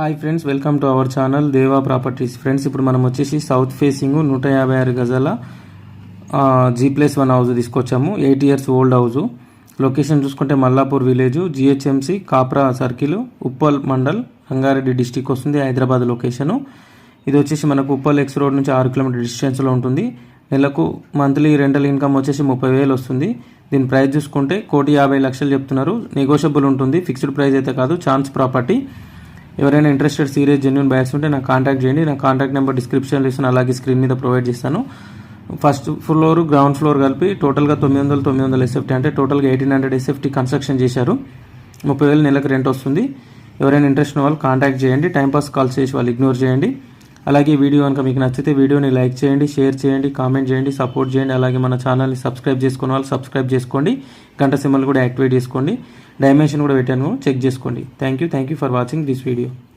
Hi friends welcome to our channel Deva properties friends ఇప్పుడు మనం వచ్చేసి సౌత్ ఫేసింగ్ నూట యాభై ఆరు గజాల జీ ప్లస్ వన్ హౌస్ తీసుకొచ్చాము. Eight years old house location చూసుకుంటే Mallapur village GHMC Kapra circle Uppal mandal Rangareddy district వస్తుంది హైదరాబాద్ లొకేషను ఇది వచ్చేసి మనకు ఉప్పల్ ఎక్స్ రోడ్ నుంచి ఆరు కిలోమీటర్ డిస్టెన్స్లో ఉంటుంది. నెలకు మంత్లీ రెంటల్ ఇన్కమ్ వచ్చేసి ముప్పై వేలు వస్తుంది. దీని ప్రైస్ చూసుకుంటే కోటి యాభై లక్షలు చెప్తున్నారు. నెగోషియబుల్ ఉంటుంది. ఫిక్స్డ్ ప్రైస్ అయితే కాదు ఛాన్స్ ప్రాపర్టీ ఎవరైనా ఇంట్రెస్టెడ్ సీరియస్ జెన్యున్ బయర్స్ ఉంటే నాకు కాంటాక్ట్ చేయండి. నా కాంటాక్ట్ నెంబర్ డిస్క్రిప్షన్లో ఇస్తాను. అలాగే స్క్రీన్ మీద ప్రొవైడ్ చేస్తాను. ఫస్ట్ ఫ్లోర్ గ్రౌండ్ ఫ్లోర్ కలిపి టోటల్గా తొమ్మిది వందల తొమ్మిది వందల ఎస్ఎఫ్టీ అంటే టోటల్గా ఎయిటీన్ హండ్రెడ్ ఎస్ఎఫ్టీ కన్స్ట్రక్షన్ చేశారు. ముప్పై వేలు నెలకు రెంట్ వస్తుంది. ఎవరైనా ఇంట్రెస్ట్ ఉన్న వాళ్ళు కాంటాక్ట్ చేయండి. టైంపాస్ కాల్స్ చేసి వాళ్ళు ఇగ్నోర్ చేయండి. అలాగే వీడియో కనుక మీకు నచ్చితే వీడియోని లైక్ చేయండి షేర్ చేయండి కామెంట్ చేయండి సపోర్ట్ చేయండి అలాగే మన ఛానల్ని సబ్స్క్రైబ్ చేసుకున్న వాళ్ళు సబ్స్క్రైబ్ చేసుకోండి గంట సింబల్ కూడా యాక్టివేట్ చేసుకోండి డైమెన్షన్ కూడా పెట్టాను చెక్ చేసుకోండి. Thank you thank you for watching this video